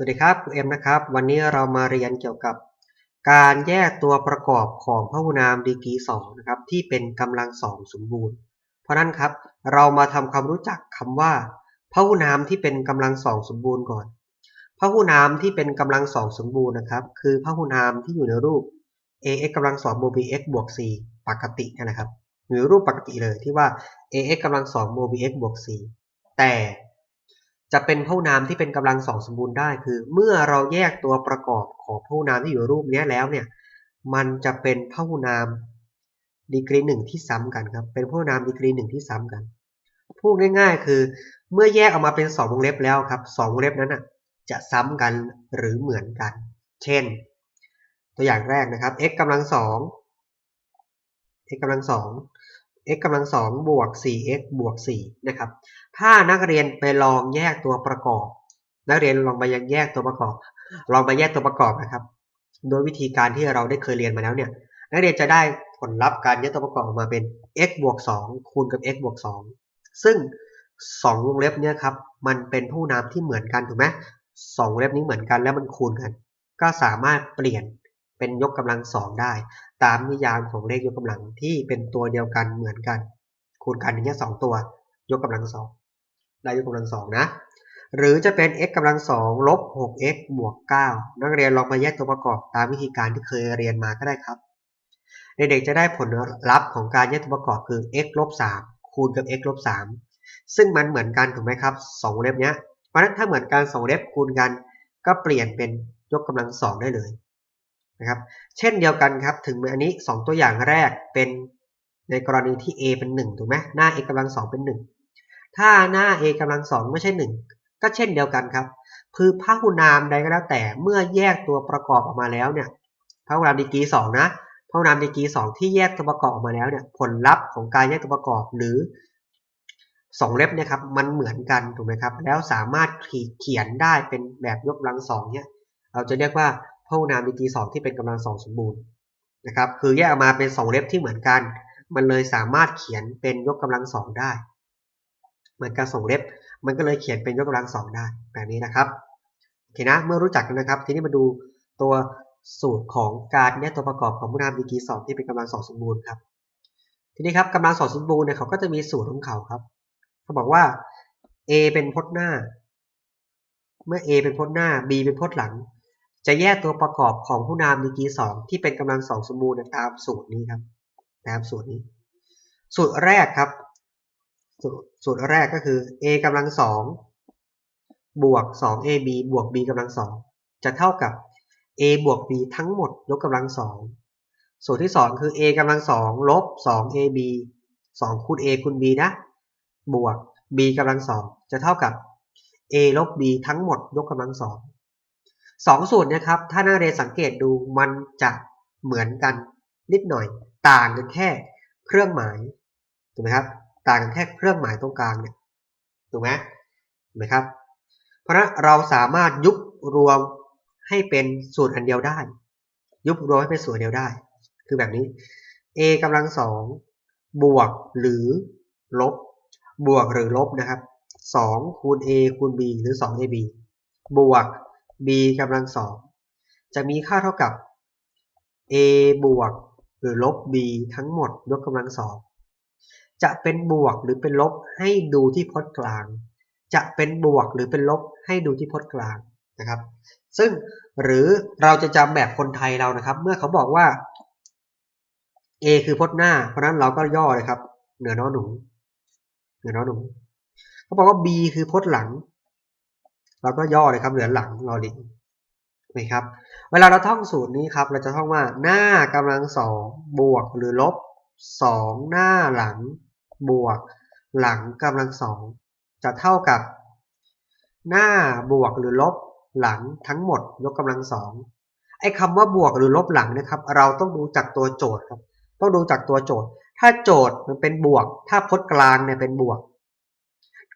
สวัสดีครับครูเอ็มนะครับ วันนี้เรามาเรียนเกี่ยวกับ การแยกตัวประกอบของพหุนามดีกรีสองนะครับที่เป็นกำลังสองสมบูรณ์ เพราะนั้นครับเรามาทำความรู้จักคำว่าพหุนามที่เป็นกำลังสองสมบูรณ์ก่อนพหุนามที่เป็นกำลังสองสมบูรณ์นะครับ คือพหุนามที่อยู่ในรูป ax กำลังสองบวก bx บวก c ปกตินะครับหรือรูปปกติเลยที่ว่า ax กำลังสองบวก bx บวก c แต่ จะเป็นพหุนามที่เป็นกำลังสองสมบูรณ์ได้คือ เมื่อเราแยกตัวประกอบของพหุนามที่อยู่รูปนี้แล้วเนี่ยมันจะเป็นพหุนามดีกรีหนึ่งที่ซ้ำกันครับเป็นพหุนามดีกรีหนึ่งที่ซ้ำกันพูดง่ายๆ คือ เมื่อแยกออกมาเป็นสองวงเล็บแล้วครับสองวงเล็บนั้นอะจะซ้ำกันหรือเหมือนกัน เช่น ตัวอย่างแรกนะครับ x กำลังสอง x กำลังสอง x กำลังสองบวก 4x บวก 4 นะครับ ถ้านักเรียนไปลองแยกตัวประกอบ นักเรียนลองไปแยกตัวประกอบ ลองไปแยกตัวประกอบนะครับ โดยวิธีการที่เราได้เคยเรียนมาแล้วเนี่ย นักเรียนจะได้ผลลัพธ์การแยกตัวประกอบออกมาเป็น x บวก 2 คูณกับ x บวก 2 ซึ่ง 2 วงเล็บเนี่ยครับ มันเป็นผู้นามที่เหมือนกันถูกไหมสองวงเล็บนี้เหมือนกันแล้วมันคูณกัน ก็สามารถเปลี่ยน เป็นยกกำลังสองได้ ตามนิยามของเลขยกกำลังที่เป็นตัวเดียวกันเหมือนกัน คูณกันอย่างเงี้ยสองตัว ยกกำลังสองได้ยกกำลังสองนะ หรือจะเป็น x กำลังสองลบ 6x บวก 9 นักเรียนลองมาแยกตัวประกอบตามวิธีการที่เคยเรียนมาก็ได้ครับ เด็กๆจะได้ผลลัพธ์ของการแยกตัวประกอบคือ x ลบ3คูณกับ x ลบ3ซึ่งมันเหมือนกันถูกไหมครับสองเล็บเนี้ย เพราะฉะนั้นถ้าเหมือนกันสองเล็บคูณกัน ก็เปลี่ยนเป็นยกกำลังสองได้เลย นะครับ เช่นเดียวกันครับ ถึงอันนี้ 2 ตัวอย่างแรกเป็นในกรณีที่ a เป็น1ถูกไหมหน้า a กำลังสองเป็น 1 ถ้าหน้า a กำลังสองไม่ใช่ 1 ก็เช่นเดียวกันครับ คือพหุนามใดก็แล้วแต่เมื่อแยกตัวประกอบออกมาแล้วเนี่ยพหุนามดีกรีสองนะพหุนามดีกรีสองที่แยกตัวประกอบออกมาแล้วเนี่ยผลลัพธ์ของการแยกตัวประกอบหรือสองเล็บเนี่ยครับมันเหมือนกันถูกไหมครับแล้วสามารถเขียนได้เป็นแบบยกกำลังสองเนี่ยเราจะเรียกว่า พหุนามดีกรีสองที่เป็นกำลังสองสมบูรณ์นะครับคือแยกออกมาเป็นสองเล็บที่เหมือนกัน มันเลยสามารถเขียนเป็นยกกำลังสองได้เหมือนกับสองเล็บ มันก็เลยเขียนเป็นยกกำลังสองได้แบบนี้นะครับโอเคนะเมื่อรู้จักนนะครับ ทีนี้มาดูตัวสูตรของการแยกตัวประกอบของพหุนามดีกรีสองที่เป็นกำลังสองสมบูรณ์ครับทีนี้ครับกำลังสองสมบูรณ์เนี่ยเขาก็จะมีสูตรของเขาครับเขาบอกว่า a เป็นพจน์หน้า เมื่อ a เป็นพจน์หน้า b เป็นพจน์หลัง จะแยกตัวประกอบของผู้นามดีกรีสองที่เป็นกำลังสองสมบูรณ์ตามสูตรนี้ครับตามสูตรนี้ สูตรแรกครับสูตรแรกก็คือ a กำลังสองบวก 2ab บวก b กำลังสองจะเท่ากับ a บวก b ทั้งหมดยกกำลังสองสูตรที่สองคือ a กำลังสองลบ 2ab 2คูณ a คูณ b นะ บวก b กำลังสองจะเท่ากับ a ลบ b ทั้งหมดยกกำลังสอง สองสูตรนะครับ ถ้านักเรียนสังเกตดูมันจะเหมือนกันนิดหน่อย ต่างกันแค่เครื่องหมายถูกไหมครับ ต่างกันแค่เครื่องหมายตรงกลางเนี่ยถูกไหมถูกไหมครับ เพราะนั้นเราสามารถยุบรวมให้เป็นสูตรอันเดียวได้ ยุบรวมให้เป็นสูตรเดียวได้ คือแบบนี้ a กำลังสองบวกหรือลบบวกหรือลบนะครับ2คูณ a คูณ b หรือ 2ab บวก b กำลังสองจะมีค่าเท่ากับ a บวกหรือลบ b ทั้งหมดยกกำลังสองจะเป็นบวกหรือเป็นลบให้ดูที่พจน์กลาง จะเป็นบวกหรือเป็นลบให้ดูที่พจน์กลางนะครับ ซึ่งหรือเราจะจำแบบคนไทยเรานะครับ เมื่อเขาบอกว่า a คือพจน์หน้า เพราะนั้นเราก็ย่อเลยครับ เหนือนอหนู เหนือนอหนู เขาบอกว่า b คือพจน์หลัง เราก็ย่อเลยครับเหลือหลังรอลิงนะครับ เวลาเราท่องสูตรนี้ครับ เราจะท่องว่าหน้ากำลังสองบวกหรือลบสองหน้าหลังบวก หลังกำลังสองจะเท่ากับ หน้าบวกหรือลบหลังทั้งหมดยกกำลังสองไอ้คำว่าบวกหรือลบหลังนะครับ เราต้องดูจากตัวโจทย์ครับ ต้องดูจากตัวโจทย์ ถ้าโจทย์มันเป็นบวก ถ้าพจน์กลางเนี่ยเป็นบวก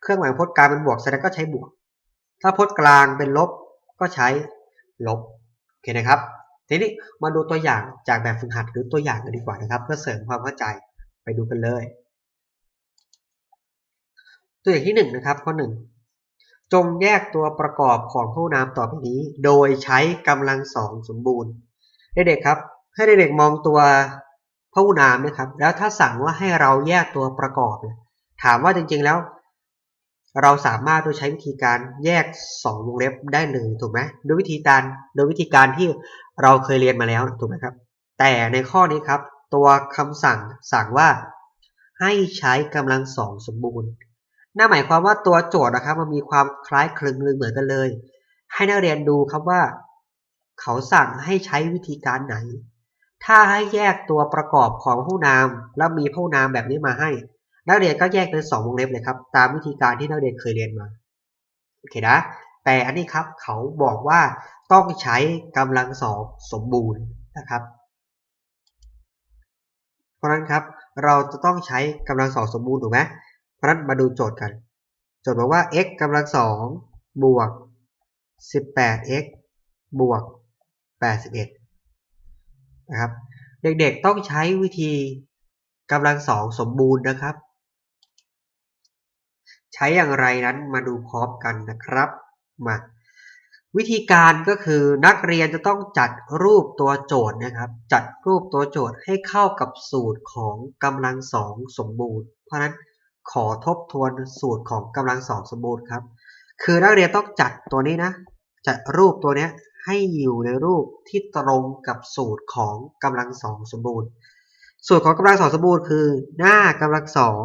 เครื่องหมายพจน์กลางเป็นบวกแสดงก็ใช้บวก ถ้าพจน์กลางเป็นลบก็ใช้ลบโอเคนะครับ ทีนี้มาดูตัวอย่างจากแบบฝึกหัดหรือตัวอย่างกันดีกว่านะครับ เพื่อเสริมความเข้าใจไปดูกันเลย ตัวอย่างที่1นนะครับข้อ 1 จงแยกตัวประกอบของพหุนามต่อไปนี้ โดยใช้กำลังสองสมบูรณ์เด็กๆครับ ให้เด็กๆมองตัวพหุนามนะครับ แล้วถ้าสั่งว่าให้เราแยกตัวประกอบ ถามว่าจริงๆแล้ว เราสามารถโดยใช้วิธีการแยกสองวงเล็บได้เลยถูกไหมโดยวิธีการโดยวิธีการที่เราเคยเรียนมาแล้วถูกไหมครับ แต่ในข้อนี้ครับ ตัวคำสั่งสั่งว่า ให้ใช้กำลังสองสมบูรณ์นั่นหมายความว่าตัวโจทย์นะครับมันมีความคล้ายคลึงเหมือนกันเลย ให้นักเรียนดูครับว่า เขาสั่งให้ใช้วิธีการไหน ถ้าให้แยกตัวประกอบของผู้นามแล้วมีผู้นามแบบนี้มาให้ นักเรียนก็แยกเป็นสองวงเล็บเลยครับ ตามวิธีการที่นักเรียนเคยเรียนมาโอเคนะแต่อันนี้ครับเขาบอกว่าต้องใช้กำลังสองสมบูรณ์นะครับ เพราะฉะนั้นครับเราจะต้องใช้กำลังสองสมบูรณ์ถูกไหมเพราะฉะนั้นมาดูโจทย์กัน โจทย์บอกว่า x กำลังสองบวก 18x บวก 81 นะครับ เด็กๆต้องใช้วิธีกำลังสองสมบูรณ์นะครับ ใช้อย่างไรนั้นมาดูพร้อมกันนะครับมาวิธีการก็คือนักเรียนจะต้องจัดรูปตัวโจทย์นะครับ จัดรูปตัวโจทย์ให้เข้ากับสูตรของกำลังสองสมบูรณ์ เพราะนั้นขอทบทวนสูตรของกำลังสองสมบูรณ์ครับ คือนักเรียนต้องจัดตัวนี้นะ จัดรูปตัวนี้ให้อยู่ในรูปที่ตรงกับสูตรของกำลังสองสมบูรณ์ สูตรของกำลังสองสมบูรณ์คือ หน้ากำลังสอง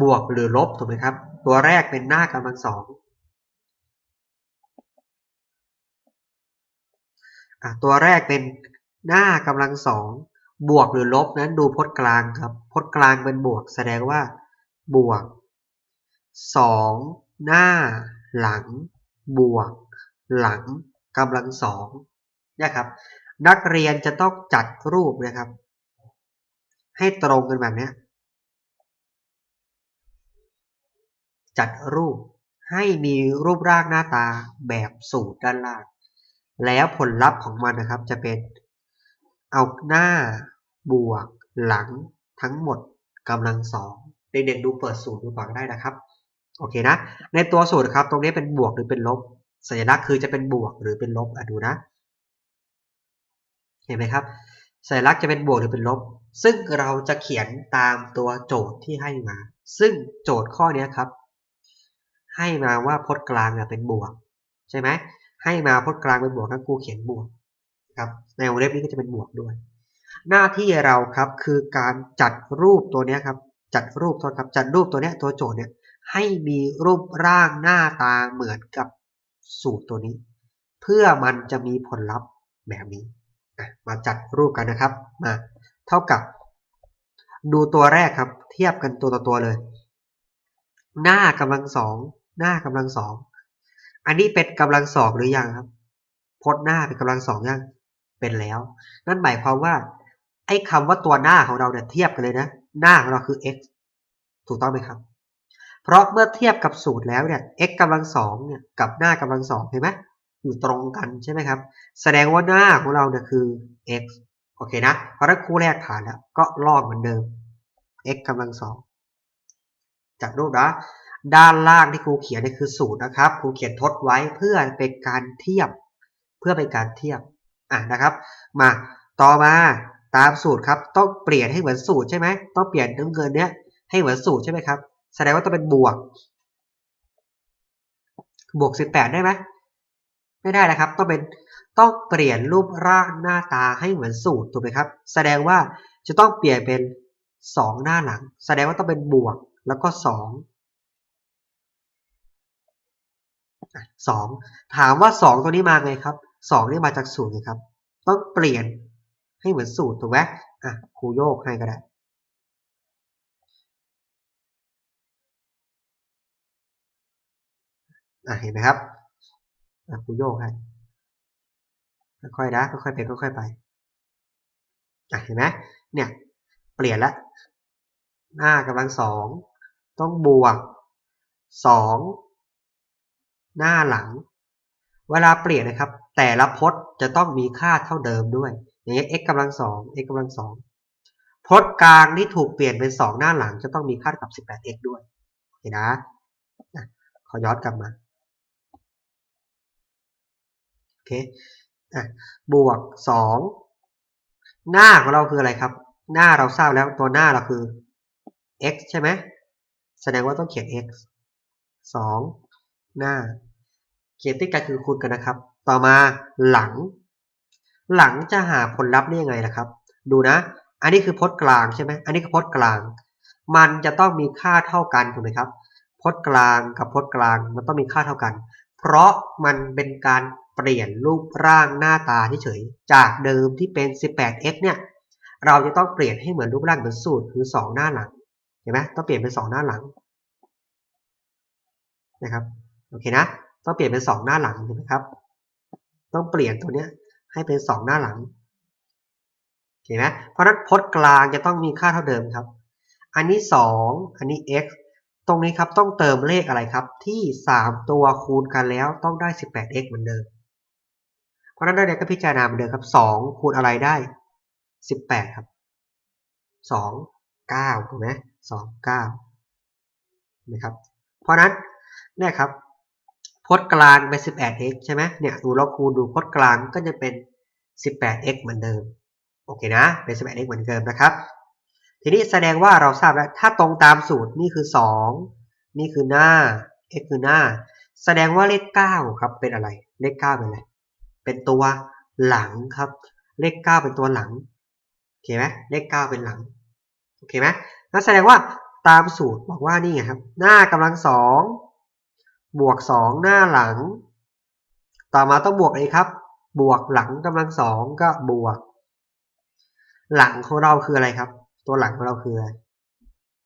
บวกหรือลบถูกไหมครับ ตัวแรกเป็นหน้ากำลังสองอตัวแรกเป็นหน้ากำลังสองบวกหรือลบนั้นดูพจน์กลางครับพจน์กลางเป็นบวก แสดงว่า บวกสองหน้า หลัง บวก หลังกำลังสองนะครับ นักเรียนจะต้องจัดรูปนะครับ ให้ตรงกันแบบนี้ จัดรูปให้มีรูปร่างหน้าตาแบบสูตรด้านล่าง แล้วผลลัพธ์ของมันนะครับจะเป็นเอาหน้าบวกหลังทั้งหมดกำลังสองเด็กๆดูเปิดสูตรดูก่อนได้นะครับ โอเคนะ ในตัวสูตรครับ ตรงนี้เป็นบวกหรือเป็นลบ สัญลักษณ์คือจะเป็นบวกหรือเป็นลบอะดูนะ เห็นไหมครับ สัญลักษณ์จะเป็นบวกหรือเป็นลบ ซึ่งเราจะเขียนตามตัวโจทย์ที่ให้มา ซึ่งโจทย์ข้อนี้ครับ ให้มาว่าพจน์กลางเป็นบวก ใช่ไหมให้มาพจน์กลางเป็นบวกนั้นครูเขียนบวกครับในวงเล็บนี้ก็จะเป็นบวกด้วย หน้าที่เราครับคือการจัดรูปตัวนี้ครับจัดรูปตัวครับจัดรูปตัวนี้ตัวโจทย์เนี่ยให้มีรูปร่างหน้าตาเหมือนกับสูตรตัวนี้ เพื่อมันจะมีผลลัพธ์แบบนี้มาจัดรูปกันนะครับมาเท่ากับ ดูตัวแรกครับ เทียบกันตัวต่อตัวเลย หน้ากำลังสอง หน้ากำลังสอง อันนี้เป็นกำลังสองหรือยังครับ พจน์หน้าเป็นกำลังสองยัง เป็นแล้ว นั่นหมายความว่า ไอ้คำว่าตัวหน้าของเราเนี่ยเทียบกันเลยนะ หน้าของเราคือ x ถูกต้องไหมครับ เพราะเมื่อเทียบกับสูตรแล้วเนี่ย x กำลังสองเนี่ยกับหน้ากำลังสองเห็นไหมอยู่ตรงกันใช่ไหมครับ แสดงว่าหน้าของเราเนี่ยคือ x โอเคนะ เพราะถ้าคู่แรกผ่านแล้ว ก็ลอกเหมือนเดิม x กำลังสองจากรูปนะ ด้านล่างที่ครูเขียนนี่คือสูตรนะครับ ครูเขียนทดไว้เพื่อเป็นการเทียบ เพื่อเป็นการเทียบอะนะครับ มาต่อมาตามสูตรครับ ต้องเปลี่ยนให้เหมือนสูตรใช่ไหมต้องเปลี่ยนน้ำเงินเนี้ยให้เหมือนสูตรใช่ไหมครับ แสดงว่าต้องเป็นบวก บวกสิบแปดได้ไหมไม่ได้นะครับ ต้องเป็นต้องเปลี่ยนรูปร่างหน้าตาให้เหมือนสูตรถูกไหมครับ แสดงว่าจะต้องเปลี่ยนเป็นสองหน้าหลัง แสดงว่าต้องเป็นบวกแล้วก็สอง สองถามว่าสองตัวนี้มาไงครับสองนี่มาจากสูตรไงครับ ต้องเปลี่ยนให้เหมือนสูตรถูกไหมอะครูโยกให้ก็ได้อะเห็นไหมครับอะครูโยกให้ค่อยๆนะค่อยๆเป็นค่อยๆไปอะเห็นไหมเนี่ย เปลี่ยนละหน้ากำลังสองต้องบวกสอง หน้าหลัง เวลาเปลี่ยนนะครับ แต่ละพจน์จะต้องมีค่าเท่าเดิมด้วย อย่างเงี้ย x กำลังสอง x กำลังสองพจน์กลางที่ถูกเปลี่ยนเป็นสองหน้าหลังจะต้องมีค่ากับ 18x ด้วย เห็นนะอย้อนกลับมา โอเคอะบวกสองหน้าของเราคืออะไรครับ หน้าเราทราบแล้วตัวหน้าเราคือ x ใช่ไหมแสดงว่าต้องเขียน x สอง หน้าเขียนติดกันคือคูณกันนะครับ ต่อมาหลัง หลังจะหาผลลัพธ์ได้ยังไงล่ะครับ ดูนะ อันนี้คือพจน์กลางใช่ไหมอันนี้คือพจน์กลาง มันจะต้องมีค่าเท่ากันถูกไหมครับพจน์กลางกับพจน์กลางมันต้องมีค่าเท่ากัน เพราะมันเป็นการเปลี่ยนรูปร่างหน้าตาเฉยๆจากเดิมที่เป็น 18x เนี่ย เราจะต้องเปลี่ยนให้เหมือนรูปร่างเหมือนสูตรคือ 2 หน้าหลัง เห็นไหมต้องเปลี่ยนเป็น 2 หน้าหลังนะครับ โอเคนะต้องเปลี่ยนเป็น 2 หน้าหลังถูกไหมครับ ต้องเปลี่ยนตัวเนี้ยให้เป็น 2 หน้าหลังเห็นไหมเพราะนั้นพจน์กลางจะต้องมีค่าเท่าเดิมครับ อันนี้ 2 อันนี้ x ตรงนี้ครับต้องเติมเลขอะไรครับ ที่ 3 ตัวคูณกันแล้วต้องได้ 18x เหมือนเดิม เพราะฉะนั้นได้ก็พิจารณาเหมือนเดิมครับ 2 คูณอะไรได้ 18 ครับ 2 9ถูกไหม2 9นะครับ เพราะนั้นเนี่ยครับ พจน์กลางเป็น 18x ใช่ไหมเนี่ยดูเราคูณดูพจน์กลางก็จะเป็น 18x เหมือนเดิม โอเคนะ เป็น 18x เหมือนเดิมนะครับ ทีนี้แสดงว่าเราทราบแล้ว ถ้าตรงตามสูตรนี่คือ 2 นี่คือหน้า x คือหน้า แสดงว่าเลข 9 ครับ เป็นอะไร เลข 9 เป็นอะไร เป็นตัวหลังครับ เลข 9 เป็นตัวหลัง โอเคไหมเลข 9 เป็นหลัง โอเคไหมนั่นแสดงว่าตามสูตรบอกว่านี่ไงครับ หน้ากำลังสอง บวกสองหน้าหลัง ต่อมาต้องบวกอะไรครับ บวกหลังกำลังสองก็บวก หลังของเราคืออะไรครับ ตัวหลังของเราคือ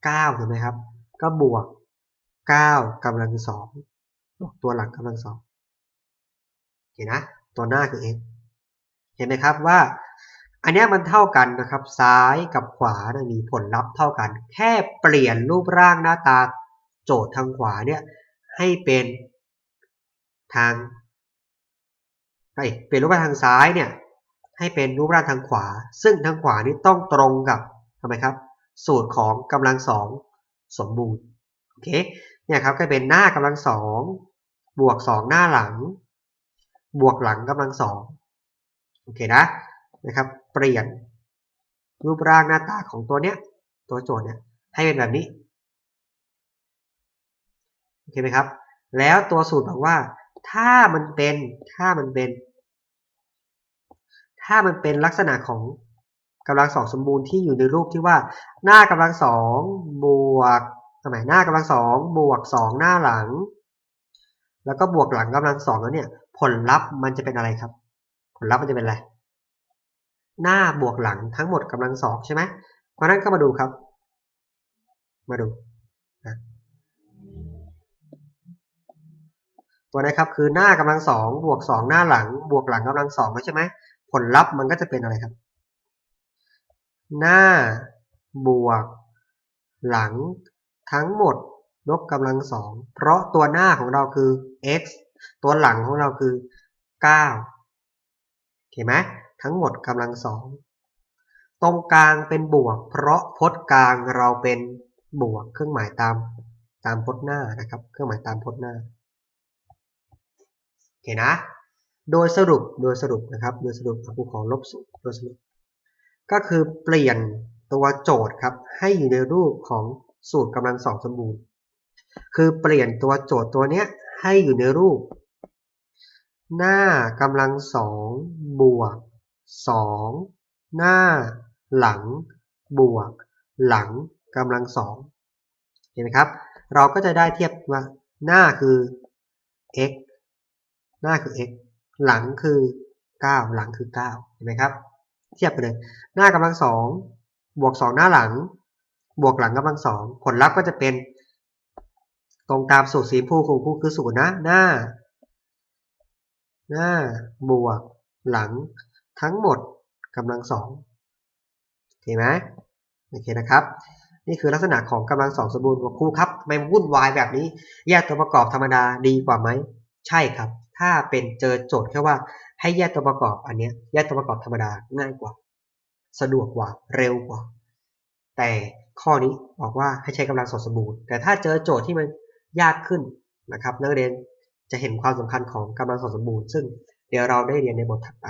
เก้าถูกไหมครับ ก็บวกเก้ากำลังสองบวกตัวหลังกำลังสองเห็นนะ ตัวหน้าคือ x เห็นไหมครับว่า อันนี้มันเท่ากันนะครับ ซ้ายกับขวานะมีผลลัพธ์เท่ากัน แค่เปลี่ยนรูปร่างหน้าตาโจทย์ทางขวาเนี่ย ให้เป็นทางเอ้เป็นรูปร่างทางซ้ายเนี่ยให้เป็นรูปร่างทางขวา ซึ่งทางขวานี้ต้องตรงกับทำไมครับ สูตรของกำลังสองสมบูรณ์โอเคเนี่ยครับก็เป็นหน้ากำลังสองบวกสองหน้าหลัง บวกหลังกำลังสองโอเคนะนะครับเปลี่ยนรูปร่างหน้าตาของตัวเนี้ยตัวโจทย์เนี่ยให้เป็นแบบนี้ โอเคไหมครับ แล้วตัวสูตรบอกว่า ถ้ามันเป็นถ้ามันเป็น ถ้ามันเป็นลักษณะของกำลังสองสมบูรณ์ที่อยู่ในรูปที่ว่า หน้ากำลังสองบวกทำไมหน้ากำลังสองบวกสองหน้าหลัง แล้วก็บวกหลังกำลังสองแล้วเนี่ย ผลลัพธ์มันจะเป็นอะไรครับ ผลลัพธ์มันจะเป็นอะไรหน้าบวกหลังทั้งหมดกำลังสองใช่ไหมเพราะนั้นก็มาดูครับ มาดู ตัวนี้ครับคือหน้ากำลังสองบวกสองหน้าหลัง บวกหลังกำลังสองใช่ไหมผลลัพธ์มันก็จะเป็นอะไรครับ หน้าบวก หลังทั้งหมดลบกำลังสองเพราะตัวหน้าของเราคือ x ตัวหลังของเราคือ9โอเคไหมทั้งหมดกำลังสองตรงกลางเป็นบวก เพราะพจน์กลางเราเป็นบวก เครื่องหมายตามตามพจน์หน้านะครับ เครื่องหมายตามพจน์หน้า เคนะ โดยสรุปโดยสรุปนะครับ โดยสรุปครูขอลบสูตรโดยสรุป ก็คือเปลี่ยนตัวโจทย์ครับ ให้อยู่ในรูปของสูตรกำลังสองสมบูรณ์ คือเปลี่ยนตัวโจทย์ตัวเนี้ยให้อยู่ในรูป หน้ากำลังสองบวกสองหน้า หลัง บวก หลังกำลังสองเห็นไหมครับ เราก็จะได้เทียบว่าหน้าคือ x หน้าคือ x หลังคือ 9 หลังคือ 9 เห็นไหมครับ เทียบไปเลย หน้ากำลังสองบวก 2 หน้าหลัง บวกหลังกำลังสองผลลัพธ์ก็จะเป็น ตรงตามสูตรสีผู้ของผู้คือสูตรนะ หน้า หน้า บวก หลัง ทั้งหมดกำลังสองโอเคไหมโอเคนะครับนี่คือลักษณะของกำลังสองสมบูรณ์ของครูครับไม่วุ่นวายแบบนี้ แยกตัวประกอบธรรมดาดีกว่าไหม ใช่ครับ ถ้าเป็นเจอโจทย์แค่ว่าให้แยกตัวประกอบอันนี้แยกตัวประกอบธรรมดาง่ายกว่า สะดวกกว่าเร็วกว่า แต่ข้อนี้บอกว่าให้ใช้กำลังสองสมบูรณ์แต่ถ้าเจอโจทย์ที่มันยากขึ้นนะครับนักเรียนจะเห็นความสำคัญของกำลังสองสมบูรณ์ซึ่งเดี๋ยวเราได้เรียนในบทถัดไป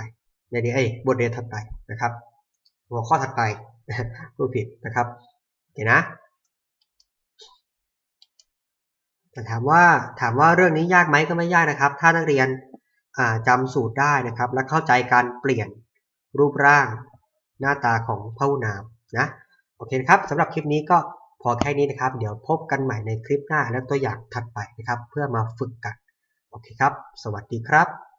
ในเรียนเอ้บทเรียนถัดไปนะครับ หัวข้อถัดไปพูดผิดนะครับโอเคนะ แต่ถามว่าถามว่าเรื่องนี้ยากไหมก็ไม่ยากนะครับ ถ้านักเรียนจำสูตรได้นะครับ และเข้าใจการเปลี่ยนรูปร่างหน้าตาของพหุนามนะโอเคครับสำหรับคลิปนี้ก็พอแค่นี้นะครับ เดี๋ยวพบกันใหม่ในคลิปหน้าและตัวอย่างถัดไปนะครับ เพื่อมาฝึกกัน โอเคครับ สวัสดีครับ